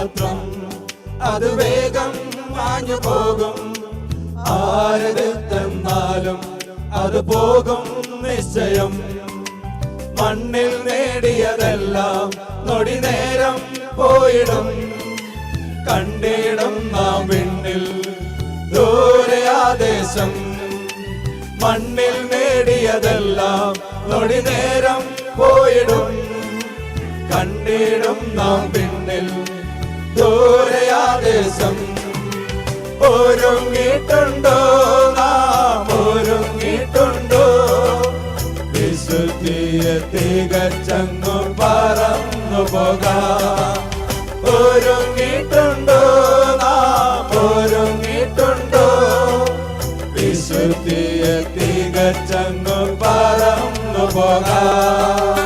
മാത്രം അത് വേഗം മാഞ്ഞു പോകും. ആരതെന്നാലും അത് പോകും നിശ്ചയം. മണ്ണിൽ നേടിയതെല്ലാം നൊടി നേരം പോയിടും. കണ്ടിടും നാം വിണ്ണിൽ ദൂരെ ആദേശം. മണ്ണിൽ നേടിയതെല്ലാം നൊടി നേരം പോയിടും. കണ്ടിടും നാം പിന്നിൽ ദൂരെ ആദേശം ഒരുങ്ങിയിട്ടുണ്ടോ നാം? ഒരുങ്ങിയിട്ടുണ്ടോ? വിശുദ്ധിയെ തികച്ചങ്ങു പറന്നു പോകാം. ഒരുങ്ങിയിട്ടുണ്ടോ നാം? ഒരുങ്ങിയിട്ടുണ്ടോ? വിശുദ്ധിയെ തികച്ചങ്ങു പറന്നു പോകാം.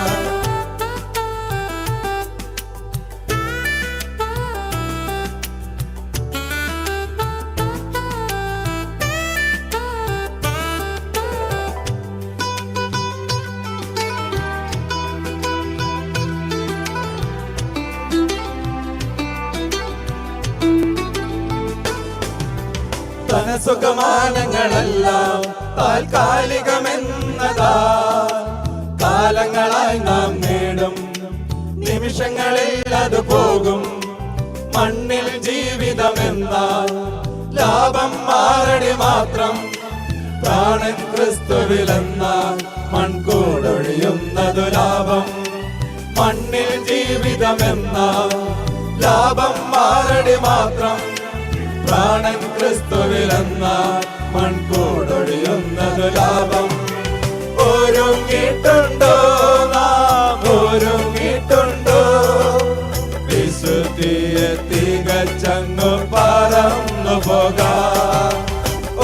ധനസുഖമാനങ്ങളെല്ലാം താൽക്കാലികമെന്നതാ. കാലങ്ങളായി നാം നേടും നിമിഷങ്ങളിൽ അത് പോകും. മണ്ണിൽ ജീവിതമെന്നാൽ ലാഭം മാറടി മാത്രം. പ്രാണൻ ക്രിസ്തുവിലെന്നാൽ മൺകൂടൊഴിയുന്നതു ലാഭം. മണ്ണിൽ ജീവിതമെന്നാൽ ലാഭം മാറടി മാത്രം. പ്രാണൻ ക്രിസ്തുവിലെന്ന മൺകൂടൊഴിയുന്നത് ലാഭം. ഒരുങ്ങിയിട്ടുണ്ടോ നാം? ഒരുങ്ങിയിട്ടുണ്ടോ? വിശുദ്ധിയെ തികച്ചങ്ങു പറന്നു പോകാം.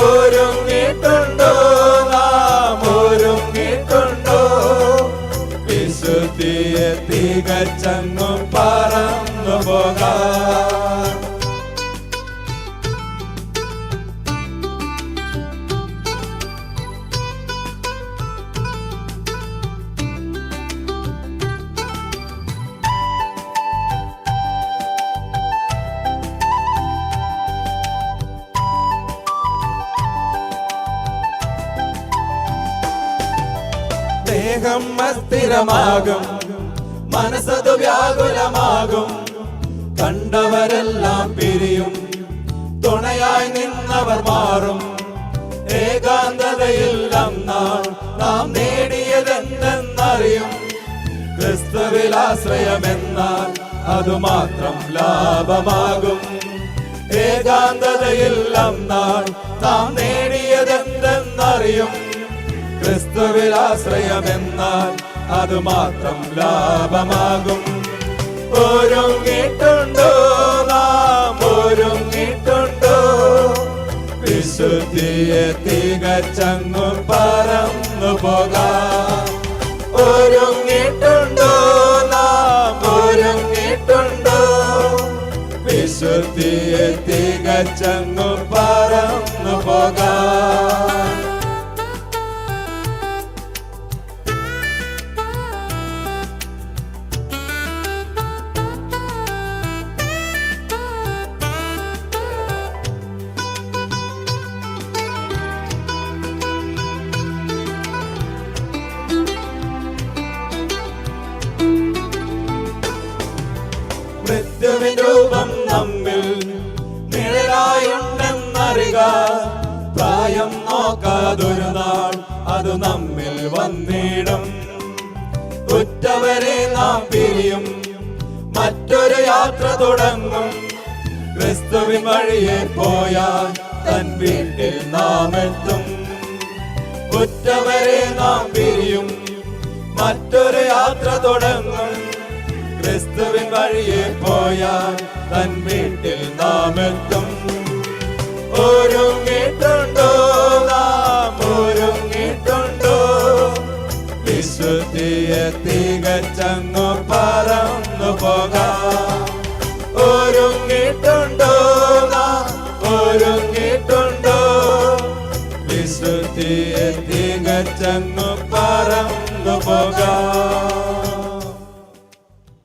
ഒരുങ്ങിയിട്ടുണ്ടോ നാം? ഒരുങ്ങിയിട്ടുണ്ടോ? വിശുദ്ധിയെ തികച്ചങ്ങു പറന്നു പോകാം. ദേഹം അസ്ഥിരമാകും. മനസ്സത് വ്യാകുലമാകും. കണ്ടവരെല്ലാം പിരിയും. തുണയായി നിന്നവർ മാറും. ഏകാന്തതയിൽ അന്നാൾ നാം നേടിയതെന്തെന്നറിയും. ക്രിസ്തുവിൽ ആശ്രയമെന്നാൽ അതുമാത്രം ലാഭമാകും. ഏകാന്തതയിൽ അന്നാൾ നാം നേടിയതെന്തെന്നറിയും. ക്രിസ്തുവിൽ ആശ്രയമെന്നാൽ അത് മാത്രം ലാഭമാകും. ഒരുങ്ങിയിട്ടുണ്ടോ നാം ഒരുങ്ങിയിട്ടുണ്ടോ. വിശുദ്ധിയെ തികച്ചങ്ങു പറന്നു പോകാം. ഒരുങ്ങിയിട്ടുണ്ടോ നാം ഒരുങ്ങിയിട്ടുണ്ടോ. വിശുദ്ധിയെ തികച്ചങ്ങു പറന്നു പോകാം. നിഴലായുണ്ടെന്നറിക പ്രായം നോക്കാതൊരു നാൾ അത് നമ്മിൽ വന്നിടും. ഉറ്റവരെ നാം പിരിയും മറ്റൊരു യാത്ര തുടങ്ങും. ക്രിസ്തുവിൻ വഴിയെ പോയാൽ തൻ വീട്ടിൽ നാം എത്തും. ഉറ്റവരെ നാം പിരിയും മറ്റൊരു യാത്ര തുടങ്ങും. ക്രിസ്തുവിൻ വഴിയെ പോയാൽ തൻ വീട്ടിൽ നാം എത്തും. വിശുദ്ധിയെ തികച്ചങ്ങു പറന്നു പോകാം. ഒരുങ്ങിട്ടുണ്ടോ ഒരുങ്ങിട്ടുണ്ടോ വിശുദ്ധിയെ തികച്ചങ്ങു